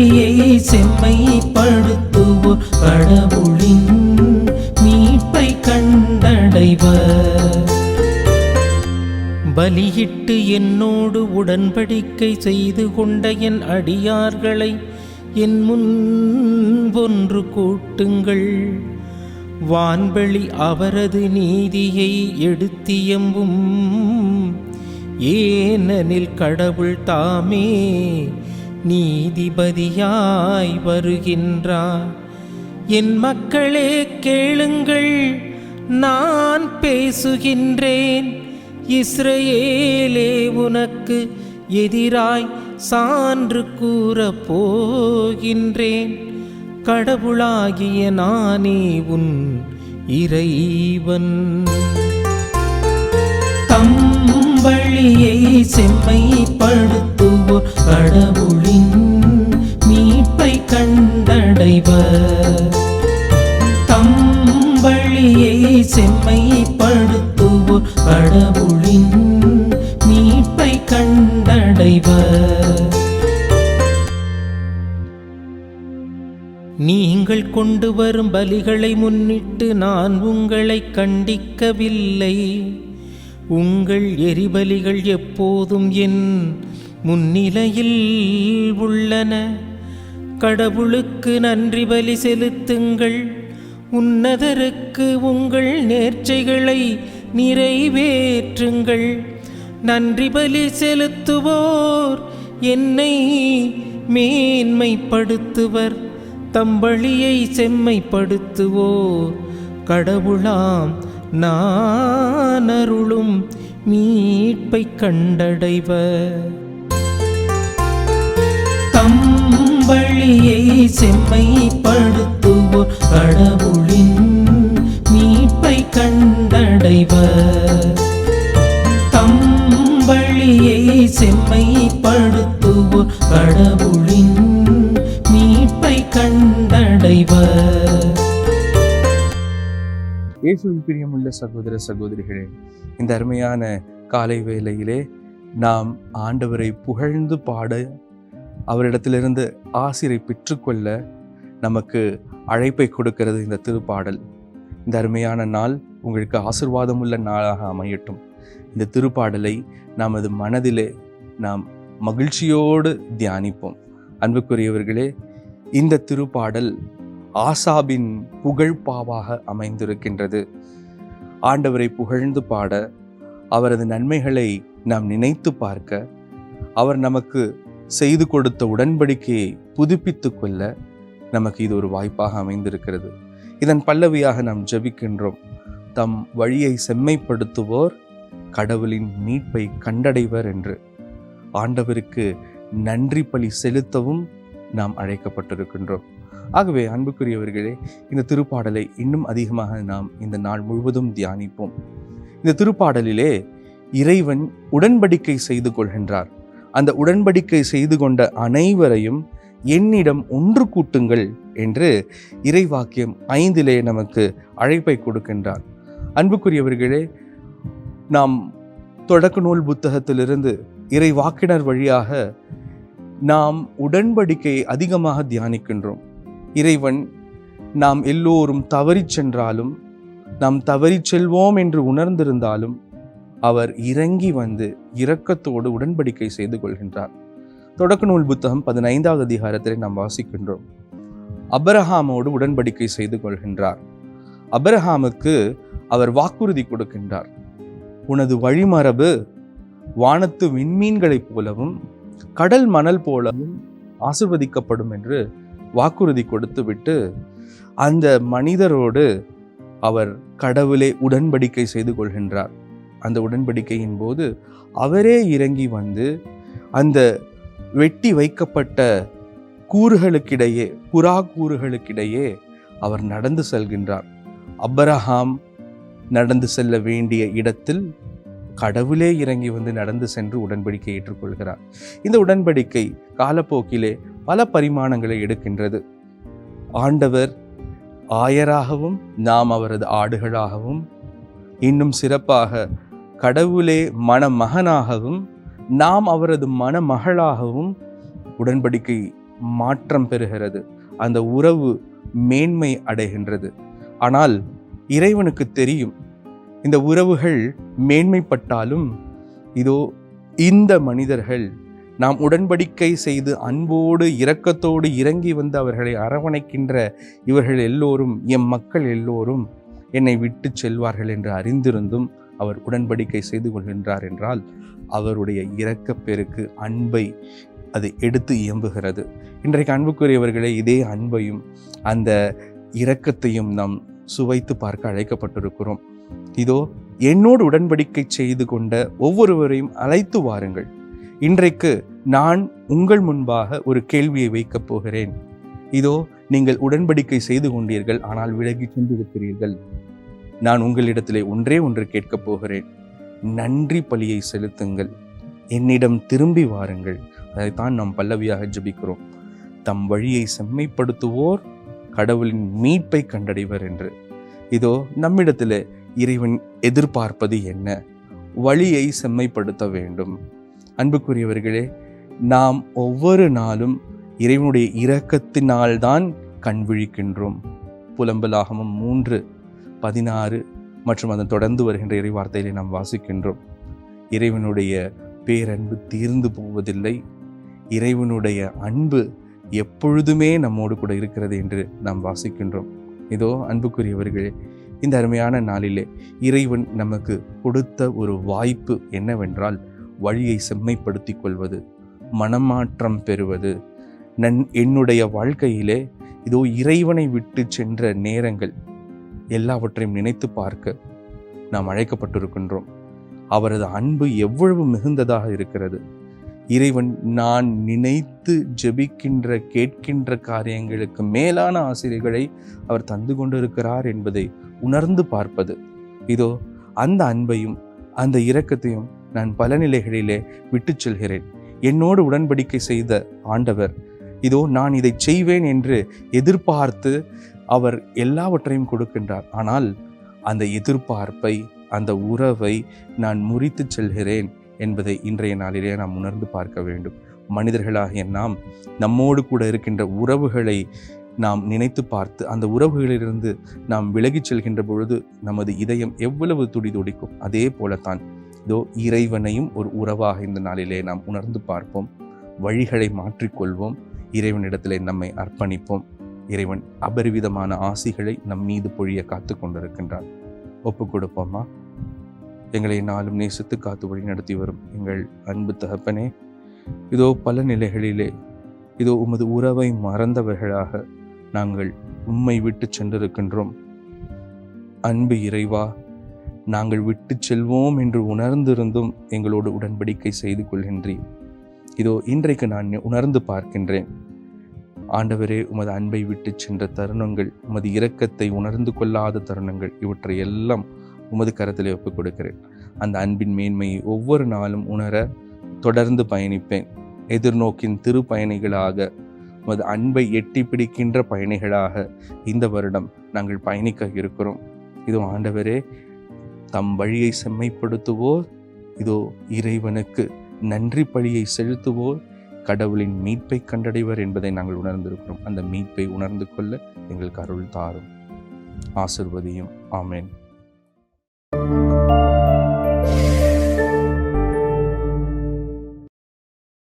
கல்வியை செம்மைப்படுத்துவோர் கடவுளின் மீட்பை கண்டடைவர். பலியிட்டு என்னோடு உடன்படிக்கை செய்து கொண்ட என் அடியார்களை என் முன்பொன்று கூட்டுங்கள். வான்வெளி அவரது நீதியை எடுத்தியம்பும் ஏனெனில் கடவுள் தாமே நீதிபதியாய் வருகின்றார். என் மக்களே கேளுங்கள். நான் பேசுகின்றேன். இஸ்ரேலே உனக்கு எதிராய் சான்று கூறப் போகின்றேன். கடவுளாகிய நானே உன் இறைவன். தம்பழியை செம்மைப்படுத்த கடவுளின் மீட்பை கண்டடைவர். தம்பழியை செம்மைப்படுத்துவோர் கடவுளின் மீட்பை கண்டடைவர். நீங்கள் கொண்டு வரும் பலிகளை முன்னிட்டு நான் உங்களை கண்டிக்கவில்லை. உங்கள் எரிபலிகள் எப்போதும் என் முன்னிலையில் உள்ளன. கடவுளுக்கு நன்றி பலி செலுத்துங்கள். உன்னதருக்கு உங்கள் நேர்ச்சைகளை நிறைவேற்றுங்கள். நன்றி பலி செலுத்துவோர் என்னை மேன்மைப்படுத்துவர். தம்பளியை செம்மைப்படுத்துவோர். கடவுளாம் நான் அருளும் மீட்பை கண்டடைவர். தம்பழியை செம்மைப்படுத்துவோர் கடவுளின் மீட்பை கண்டடைவர். தம்பழியை செம்மைப்படுத்துவோர் கடவுளின் மீட்பை கண்டடைவர். இயேசுவின் பிரியமுள்ள சகோதர சகோதரிகளே இந்த அருமையான காலை வேளையிலே நாம் ஆண்டவரை புகழ்ந்து பாட அவரிடத்திலிருந்து ஆசிரை பெற்றுக்கொள்ள நமக்கு அழைப்பை கொடுக்கிறது இந்த திருப்பாடல். இந்த அருமையான நாள் உங்களுக்கு ஆசிர்வாதமுள்ள நாளாக அமையட்டும். இந்த திருப்பாடலை நமது மனதிலே நாம் மகிழ்ச்சியோடு தியானிப்போம். அன்புக்குரியவர்களே இந்த திருப்பாடல் ஆசாபின் புகழ்பாவாக அமைந்திருக்கின்றது. ஆண்டவரை புகழ்ந்து பாட அவரது நன்மைகளை நாம் நினைத்து பார்க்க அவர் நமக்கு செய்து கொடுத்த உடன்படிக்கையை புதுப்பித்து கொள்ள நமக்கு இது ஒரு வாய்ப்பாக அமைந்திருக்கிறது. இதன் பல்லவியாக நாம் ஜெபிக்கின்றோம். தம் வழியை செம்மைப்படுத்துவோர் கடவுளின் மீட்பை கண்டடைவர் என்று. ஆண்டவருக்கு நன்றி பலி செலுத்தவும் நாம் அழைக்கப்பட்டிருக்கின்றோம். ஆகவே அன்புக்குரியவர்களே இந்த திருப்பாடலை இன்னும் அதிகமாக நாம் இந்த நாள் முழுவதும் தியானிப்போம். இந்த திருப்பாடலிலே இறைவன் உடன்படிக்கை செய்து கொள்கின்றார். அந்த உடன்படிக்கை செய்து கொண்ட அனைவரையும் என்னிடம் ஒன்று கூட்டுங்கள் என்று இறைவாக்கியம் ஐந்திலே நமக்கு அழைப்பை கொடுக்கின்றார். அன்புக்குரியவர்களே நாம் தொடக்க நூல் புத்தகத்திலிருந்து இறை வாக்கினர் வழியாக நாம் உடன்படிக்கையை அதிகமாக தியானிக்கின்றோம். இறைவன் நாம் எல்லோரும் தவறிச் சென்றாலும் நாம் தவறிச் செல்வோம் என்று உணர்ந்திருந்தாலும் அவர் இறங்கி வந்து இரக்கத்தோடு உடன்படிக்கை செய்து கொள்கின்றார். தொடக்க நூல் புத்தகம் பதினைந்தாவது அதிகாரத்தில் நாம் வாசிக்கின்றோம். அபரஹாமோடு உடன்படிக்கை செய்து கொள்கின்றார். அபரஹாமுக்கு அவர் வாக்குறுதி கொடுக்கின்றார். உனது வழிமரபு வானத்து விண்மீன்களைப் போலவும் கடல் மணல் போலவும் ஆசிர்வதிக்கப்படும் என்று வாக்குறுதி கொடுத்துவிட்டு அந்த மனிதரோடு அவர் கடவுளே உடன்படிக்கை செய்து கொள்கின்றார். அந்த உடன்படிக்கையின் போது அவரே இறங்கி வந்து அந்த வெட்டி வைக்கப்பட்ட கூறுகளுக்கிடையே புறா கூறுகளுக்கிடையே அவர் நடந்து செல்கின்றார். அப்ரஹாம் நடந்து செல்ல வேண்டிய இடத்தில் கடவுளே இறங்கி வந்து நடந்து சென்று உடன்படிக்கை ஏற்றுக்கொள்கிறார். இந்த உடன்படிக்கை காலப்போக்கிலே பல பரிமாணங்களை எடுக்கின்றது. ஆண்டவர் ஆயராகவும் நாம் அவரது ஆடுகளாகவும் இன்னும் சிறப்பாக கடவுளே மணமகனாகவும் நாம் அவரது மணமகளாகவும் உடன்படிக்கை மாற்றம் பெறுகிறது. அந்த உறவு மேன்மை அடைகின்றது. ஆனால் இறைவனுக்கு தெரியும் இந்த உறவுகள் மேன்மைப்பட்டாலும் இதோ இந்த மனிதர்கள் நாம் உடன்படிக்கை செய்து அன்போடு இரக்கத்தோடு இறங்கி வந்து அவர்களை அரவணைக்கின்ற இவர்கள் எல்லோரும் எம் மக்கள் எல்லோரும் என்னை விட்டு செல்வார்கள் என்று அறிந்திருந்தும் அவர் உடன்படிக்கை செய்து கொள்கின்றார் என்றால் அவருடைய இரக்கப் பெருக்கு அன்பை அது எடுத்து இயம்புகிறது. இன்றைக்கு அன்புக்குரியவர்களே இதே அன்பையும் அந்த இரக்கத்தையும் நாம் சுவைத்து பார்க்க அழைக்கப்பட்டிருக்கிறோம். இதோ என்னோடு உடன்படிக்கை செய்து கொண்ட ஒவ்வொருவரையும் அழைத்து வாருங்கள். இன்றைக்கு நான் உங்கள் முன்பாக ஒரு கேள்வியை வைக்கப் போகிறேன். இதோ நீங்கள் உடன்படிக்கை செய்து கொண்டீர்கள் ஆனால் விலகி சென்றிருக்கிறீர்கள். நான் உங்களிடத்திலே ஒன்றே ஒன்று கேட்கப் போகிறேன். நன்றி பலியை செலுத்துங்கள். என்னிடம் திரும்பி வாருங்கள். அதைத்தான் நாம் பல்லவியாக ஜெபிக்கிறோம். தம் வழியை செம்மைப்படுத்துவோர் கடவுளின் மீட்பை கண்டடைவர் என்று. இதோ நம்மிடத்தில் இறைவன் எதிர்பார்ப்பது என்ன? வழியை செம்மைப்படுத்த வேண்டும். அன்புக்குரியவர்களே நாம் ஒவ்வொரு நாளும் இறைவனுடைய இரக்கத்தினால்தான் கண் விழிக்கின்றோம். புலம்பலாகமும் மூன்று. பதினாறு மற்றும் அதன் தொடர்ந்து வருகின்ற இறைவார்த்தையிலே நாம் வாசிக்கின்றோம். இறைவனுடைய பேரன்பு தீர்ந்து போவதில்லை. இறைவனுடைய அன்பு எப்பொழுதுமே நம்மோடு கூட இருக்கிறது என்று நாம் வாசிக்கின்றோம். இதோ அன்புக்குரியவர்களே இந்த அருமையான நாளிலே இறைவன் நமக்கு கொடுத்த ஒரு வாய்ப்பு என்னவென்றால் வழியை செம்மைப்படுத்திக் கொள்வது மனமாற்றம் பெறுவது. நன் என்னுடைய வாழ்க்கையிலே இதோ இறைவனை விட்டு சென்ற நேரங்கள் எல்லாவற்றையும் நினைத்து பார்க்க நாம் அழைக்கப்பட்டிருக்கின்றோம். அவரது அன்பு எவ்வளவு மிகுந்ததாக இருக்கிறது. இறைவன் நான் நினைத்து ஜெபிக்கின்ற கேட்கின்ற காரியங்களுக்கு மேலான ஆசிரியர்களை அவர் தந்து கொண்டிருக்கிறார் என்பதை உணர்ந்து பார்ப்பது. இதோ அந்த அன்பையும் அந்த இரக்கத்தையும் நான் பல நிலைகளிலே விட்டுச் செல்கிறேன். என்னோடு உடன்படிக்கை செய்த ஆண்டவர் இதோ நான் இதை செய்வேன் என்று எதிர்பார்த்து அவர் எல்லாவற்றையும் கொடுக்கின்றார். ஆனால் அந்த எதிர்பார்ப்பை அந்த உறவை நான் முறித்து செல்கிறேன் என்பதை இன்றைய நாளிலே நாம் உணர்ந்து பார்க்க வேண்டும். மனிதர்களாகிய நாம் நம்மோடு கூட இருக்கின்ற உறவுகளை நாம் நினைத்து பார்த்து அந்த உறவுகளிலிருந்து நாம் விலகிச் செல்கின்ற பொழுது நமது இதயம் எவ்வளவு துடி துடிக்கும். அதே போலத்தான் இதோ இறைவனையும் ஒரு உறவாக இந்த நாளிலே நாம் உணர்ந்து பார்ப்போம். வழிகளை மாற்றிக்கொள்வோம். இறைவனிடத்திலே நம்மை அர்ப்பணிப்போம். இறைவன் அபரிவிதமான ஆசிகளை நம் மீது பொழிய காத்து கொண்டிருக்கின்றான் ஒப்பு கொடுப்போமா எங்களை நாளும் நேசித்து காத்து வழி நடத்தி வரும் எங்கள் அன்பு தகப்பனே இதோ பல நிலைகளிலே இதோ உமது உறவை மறந்தவர்களாக நாங்கள் உம்மை விட்டு சென்றிருக்கின்றோம். அன்பு இறைவா நாங்கள் விட்டு செல்வோம் என்று உணர்ந்திருந்தும் எங்களோடு உடன்படிக்கை செய்து கொள்கின்றேன் இதோ இன்றைக்கு நான் உணர்ந்து பார்க்கின்றேன். ஆண்டவரே உமது அன்பை விட்டு சென்ற தருணங்கள் உமது இரக்கத்தை உணர்ந்து கொள்ளாத தருணங்கள் இவற்றை எல்லாம் உமது கரத்தில் ஒப்புக் கொடுக்கிறேன் அந்த அன்பின் மேன்மையை ஒவ்வொரு நாளும் உணர தொடர்ந்து பயணிப்பேன். எதிர்நோக்கின் திரு பயணிகளாக உமது அன்பை எட்டி பிடிக்கின்ற பயணிகளாக இந்த வருடம் நாங்கள் பயணிக்க இருக்கிறோம். இதோ ஆண்டவரே தம் வழியை செம்மைப்படுத்துவோர் இதோ இறைவனுக்கு நன்றி பழியை செலுத்துவோர் கடவுளின் மீட்பை கண்டடைவர் என்பதை நாங்கள் உணர்ந்திருக்கிறோம். அந்த மீட்பை உணர்ந்து கொள்ள எங்களுக்கு அருள் தாரும். ஆசிர்வதியும். ஆமேன்.